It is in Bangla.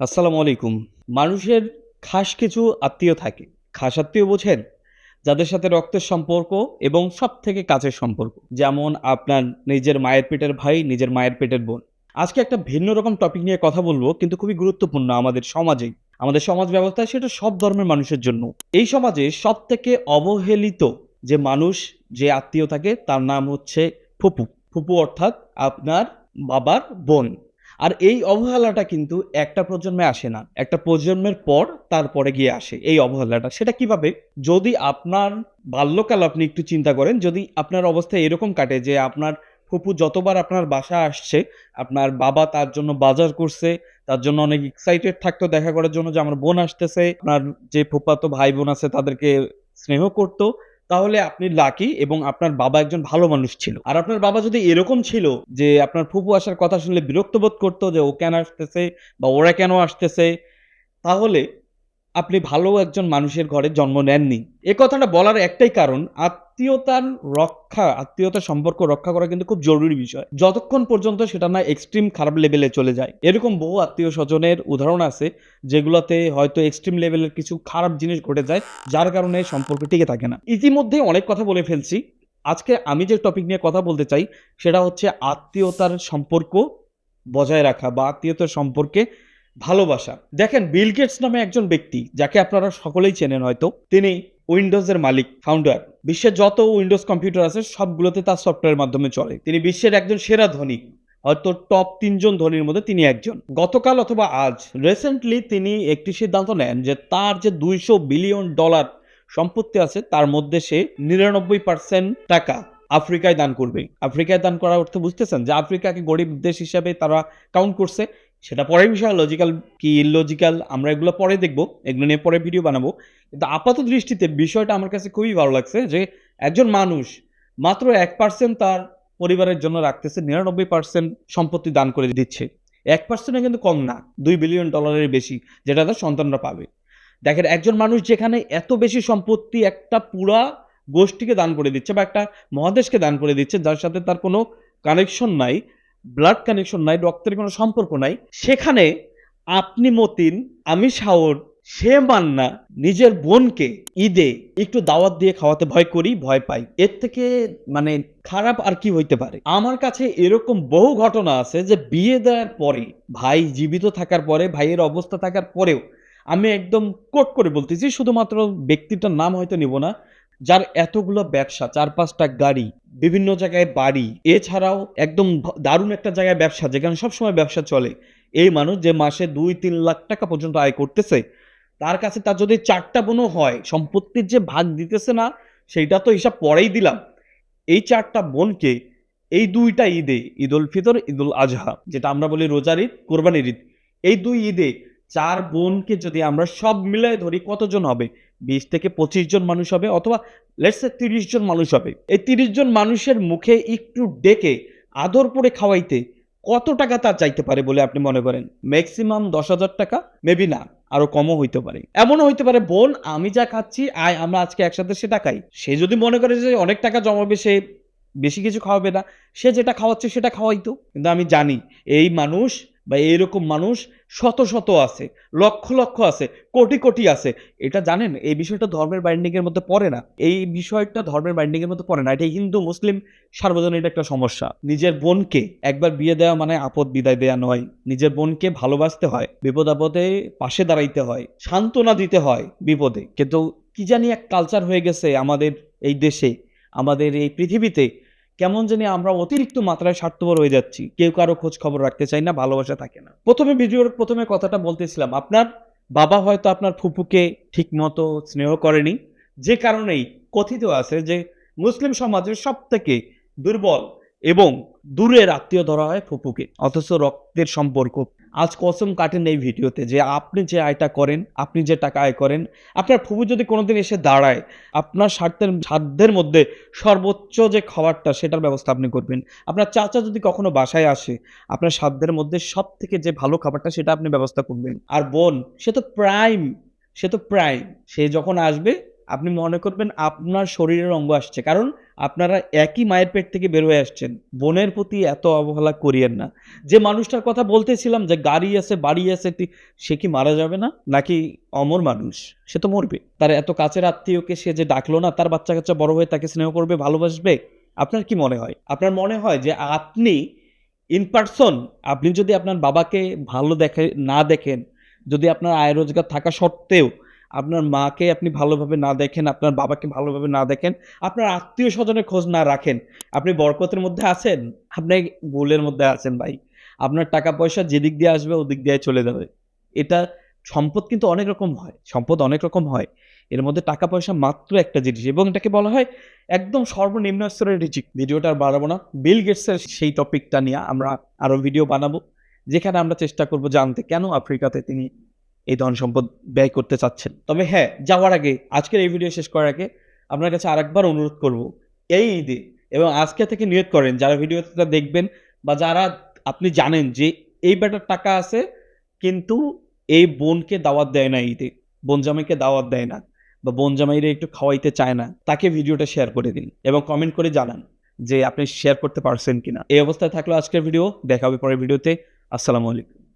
আসসালামু আলাইকুম। মানুষের খাস কিছু আত্মীয় থাকে। খাস আত্মীয় বোঝেন যাদের সাথে রক্তের সম্পর্ক এবং সব থেকে কাছের সম্পর্ক। যেমন আপনার নিজের মায়ের পেটের ভাই, নিজের মায়ের পেটের বোন। আজকে একটা ভিন্ন রকম টপিক নিয়ে কথা বলব, কিন্তু খুবই গুরুত্বপূর্ণ আমাদের সমাজে। আমাদের সমাজ ব্যবস্থায় সেটা সব ধর্মের মানুষের জন্য। এই সমাজে সব থেকে অবহেলিত যে মানুষ, যে আত্মীয় থাকে, তার নাম হচ্ছে ফুপু। ফুপু অর্থাৎ আপনার বাবার বোন। আর এই অবহেলাটা কিন্তু একটা প্রজন্মে আসে না। একটা প্রজন্মের পর তারপরে গিয়ে আসে এই অবহেলাটা। সেটা কীভাবে? যদি আপনার বাল্যকাল আপনি একটু চিন্তা করেন, যদি আপনার অবস্থা এরকম কাটে যে আপনার ফুপু যতবার আপনার বাসা আসছে, আপনার বাবা তার জন্য বাজার করছে, তার জন্য অনেক এক্সাইটেড থাকতো দেখা করার জন্য যে আমার বোন আসতেছে, আপনার যে ফুপাতো ভাই বোন আছে তাদেরকে স্নেহ করতো তাহলে আপনি লাকি এবং আপনার বাবা একজন ভালো মানুষ ছিল। আর আপনার বাবা যদি এরকম ছিল যে আপনার ফুপু আসার কথা শুনলে বিরক্ত বোধ করতো যে ও কেন আসতেছে বা ওরা কেন আসতেছে, তাহলে আপনি ভালো একজন মানুষের ঘরে জন্ম নেননি। এ কথাটা বলার একটাই কারণ, আত্মীয়তার রক্ষা, আত্মীয়তার সম্পর্ক রক্ষা করা কিন্তু খুব জরুরি বিষয়। যতক্ষণ পর্যন্ত সেটা না এক্সট্রিম খারাপ লেভেলে চলে যায়। এরকম বহু আত্মীয় স্বজনের উদাহরণ আছে, যেগুলোতে হয়তো এক্সট্রিম লেভেলের কিছু খারাপ জিনিস ঘটে যায়, যার কারণে সম্পর্ক টিকে থাকে না। ইতিমধ্যে অনেক কথা বলে ফেলছি। আজকে আমি যে টপিক নিয়ে কথা বলতে চাই, সেটা হচ্ছে আত্মীয়তার সম্পর্ক বজায় রাখা বা আত্মীয়তার সম্পর্কে ভালোবাসা। দেখেন, বিল গেটস নামে একজন ব্যক্তি, যাকে আপনারা সকলেই চেনেন হয়তো, তিনি উইন্ডোজের মালিক, ফাউন্ডার। বিশ্বের যত উইন্ডোজ কম্পিউটার আছে, সবগুলোতে তার সফটওয়্যারের মাধ্যমে চলে। তিনি বিশ্বের একজন সেরা ধনী, হয়তো টপ তিনজন ধনীর মধ্যে তিনি একজন। গতকাল অথবা আজ রিসেন্টলি তিনি একটি সিদ্ধান্ত নেন যে তার যে দুইশো বিলিয়ন ডলার সম্পত্তি আছে, তার মধ্যে সে নিরানব্বই পার্সেন্ট টাকা আফ্রিকায় দান করবে। আফ্রিকায় দান করার অর্থ বুঝতেছেন যে আফ্রিকাকে গরিব দেশ হিসাবে তারা কাউন্ট করছে। সেটা পরের বিষয় লজিক্যাল কি ইললজিক্যাল আমরা এগুলো পরে দেখব, এগুলো নিয়ে পরে ভিডিও বানাবো। কিন্তু আপাত দৃষ্টিতে বিষয়টা আমার কাছে খুবই ভালো লাগছে যে, একজন মানুষ মাত্র এক পার্সেন্ট তার পরিবারের জন্য রাখতেছে, নিরানব্বই পার্সেন্ট সম্পত্তি দান করে দিচ্ছে। এক পার্সেন্টে কিন্তু কম না, দুই বিলিয়ন ডলারের বেশি, যেটা তার সন্তানরা পাবে। দেখেন, একজন মানুষ যেখানে এত বেশি সম্পত্তি একটা পুরা গোষ্ঠীকে দান করে দিচ্ছে বা একটা মহাদেশকে দান করে দিচ্ছে, যার সাথে তার কোনো কানেকশন নাই ব্লাড কানেকশন নাই, রক্তের কোনো সম্পর্ক নাই। সেখানে আপনি মতিন, আমি শাওর সে মান্না, নিজের বোনকে ঈদে একটু দাওয়াত দিয়ে খাওয়াতে ভয় করি, ভয় পাই। এর থেকে মানে খারাপ আর কি হইতে পারে? আমার কাছে এরকম বহু ঘটনা আছে যে বিয়ে দেওয়ার পরে, ভাই জীবিত থাকার পরে, ভাইয়ের অবস্থা থাকার পরেও আমি একদম কোট করে বলতেছি, শুধুমাত্র ব্যক্তিটার নাম হয়তো নিব না যার এতগুলো ব্যবসা চার পাঁচটা গাড়ি, বিভিন্ন জায়গায় বাড়ি, এছাড়াও একদম দারুণ একটা জায়গায় ব্যবসা, যেখানে সবসময় ব্যবসা চলে। এই মানুষ যে মাসে দুই তিন লাখ টাকা পর্যন্ত আয় করতেছে, তার কাছে তার যদি চারটা বোনও হয়, সম্পত্তির যে ভাগ দিতেছে না, সেইটা তো হিসাব পরেই দিলাম। এই চারটা বোনকে এই দুইটা ঈদে ঈদ উল ফিতর ঈদ উল আজহা, যেটা আমরা বলি রোজার ঈদ, কোরবানির ঈদ, এই দুই ঈদে চার বোনকে যদি আমরা সব মিলায় ধরি, কতজন হবে? বিশ থেকে পঁচিশ জন মানুষ হবে অথবা লেটসে তিরিশ জন মানুষ হবে। এই তিরিশ জন মানুষের মুখে একটু ডেকে আদর করে খাওয়াইতে কত টাকা তার চাইতে পারে বলে আপনি মনে করেন? ম্যাক্সিমাম দশ হাজার টাকা? মেবি না, আরও কমও হইতে পারে। এমনও হইতে পারে, বোন, আমি যা খাচ্ছি, আয়, আমরা আজকে একসাথে সেটা খাই। সে যদি মনে করে যে অনেক টাকা জমাবে, সে বেশি কিছু খাওয়াবে না। সে যেটা খাওয়াচ্ছে সেটা খাওয়াইতো কিন্তু আমি জানি, এই মানুষ বা এইরকম মানুষ শত শত আছে, লক্ষ লক্ষ আছে, কোটি কোটি আছে। এটা জানেন? এই বিষয়টা ধর্মের বাইন্ডিং এর মধ্যে পড়ে না। এই বিষয়টা ধর্মের বাইন্ডিং এর মধ্যে পড়ে না। এটা হিন্দু, মুসলিম, সার্বজনীন একটা সমস্যা। নিজের বোনকে একবার বিয়ে দেওয়া মানে আপদ, বিদায় দেওয়া নয়। নিজের বোনকে ভালোবাসতে হয়, বিপদ আপদে পাশে দাঁড়াইতে হয়, সান্ত্বনা দিতে হয় বিপদে। কিন্তু কি জানি এক কালচার হয়ে গেছে আমাদের এই দেশে, আমাদের এই পৃথিবীতে কেমন জানি আমরা অতিরিক্ত মাত্রায় স্বার্থপর হয়ে যাচ্ছি। কেউ কারও খোঁজ খবর রাখতে চাই না, ভালোবাসা থাকে না। প্রথমে ভিডিওর প্রথমে কথাটা বলতেছিলাম, আপনার বাবা হয়তো আপনার ফুপুকে ঠিক মতো স্নেহ করেনি, যে কারণেই কথিত আছে যে মুসলিম সমাজের সব থেকে দুর্বল এবং দূরের আত্মীয় ধরা হয় ফুপুকে অথচ রক্তের সম্পর্ক আজ কসম কাটেন এই ভিডিওতে যে আপনি যে আয়টা করেন, আপনি যে টাকা আয় করেন, আপনার ফুপু যদি কোনোদিন এসে দাঁড়ায়, আপনার স্বার্থের, সাধ্যের মধ্যে সর্বোচ্চ যে খাবারটা সেটার ব্যবস্থা আপনি করবেন। আপনার চাচা যদি কখনো বাসায় আসে, আপনার সাধ্যের মধ্যে সব থেকে যে ভালো খাবারটা সেটা আপনি ব্যবস্থা করবেন। আর বোন, সে তো প্রাইম, সে তো প্রাইম। সে যখন আসবে, আপনি মনে করবেন আপনার শরীরের অঙ্গ আসছে। কারণ আপনারা একই মায়ের পেট থেকে বের হয়ে আসছেন। বোনের প্রতি এত অবহেলা করিয়েন না। যে মানুষটার কথা বলতেছিলাম যে গাড়ি আছে, বাড়ি আছে সে কি মারা যাবে না? নাকি অমর মানুষ? সে তো মরবে। তার এত কাছের আত্মীয়কে সে যে ডাকলো না, তার বাচ্চা কাচ্চা বড় হয়ে তাকে স্নেহ করবে, ভালোবাসবে? আপনার কি মনে হয়? আপনার মনে হয় যে আপনি ইন পার্সন আপনি যদি আপনার বাবাকে ভালো দেখে না দেখেন, যদি আপনার আয় রোজগার থাকা সত্ত্বেও আপনার মাকে আপনি ভালোভাবে না দেখেন, আপনার বাবাকে ভালোভাবে না দেখেন, আপনার আত্মীয় স্বজনের খোঁজ না রাখেন। আপনি বরকতের মধ্যে আছেন? আপনি গোলের মধ্যে আছেন ভাই। আপনার টাকা পয়সা যেদিক দিয়ে আসবে, ওদিক দিয়ে চলে যাবে। এটা সম্পদ কিন্তু অনেক রকম হয়। সম্পদ অনেক রকম হয়। এর মধ্যে টাকা পয়সা মাত্র একটা জিনিস এবং এটাকে বলা হয় একদম সর্বনিম্ন স্তরের রিচিক ভিডিওটা আর বাড়াবো না। বিল গেটসের সেই টপিকটা নিয়ে আমরা আরও ভিডিও বানাবো, যেখানে আমরা চেষ্টা করব জানতে কেন আফ্রিকাতে তিনি এই ধন সম্পদ ব্যয় করতে চাচ্ছেন। তবে হ্যাঁ যাওয়ার আগে, আজকের এই ভিডিও শেষ করার আগে আপনার কাছে আরেকবার অনুরোধ করব, এই ঈদে এবং আজকে থেকে নিয়ত করেন, যারা ভিডিওটা দেখবেন বা যারা আপনি জানেন যে এই ব্যাটার টাকা আছে, কিন্তু এই বোনকে দাওয়াত দেয় না ঈদে, বোন জামাইকে দাওয়াত দেয় না বা বোন জামাইরে একটু খাওয়াইতে চায় না, তাকে ভিডিওটা শেয়ার করে দিন এবং কমেন্ট করে জানান যে আপনি শেয়ার করতে পারছেন কিনা। এই অবস্থায় থাকল আজকের ভিডিও দেখা হবে পরের ভিডিওতে আসসালামু আলাইকুম।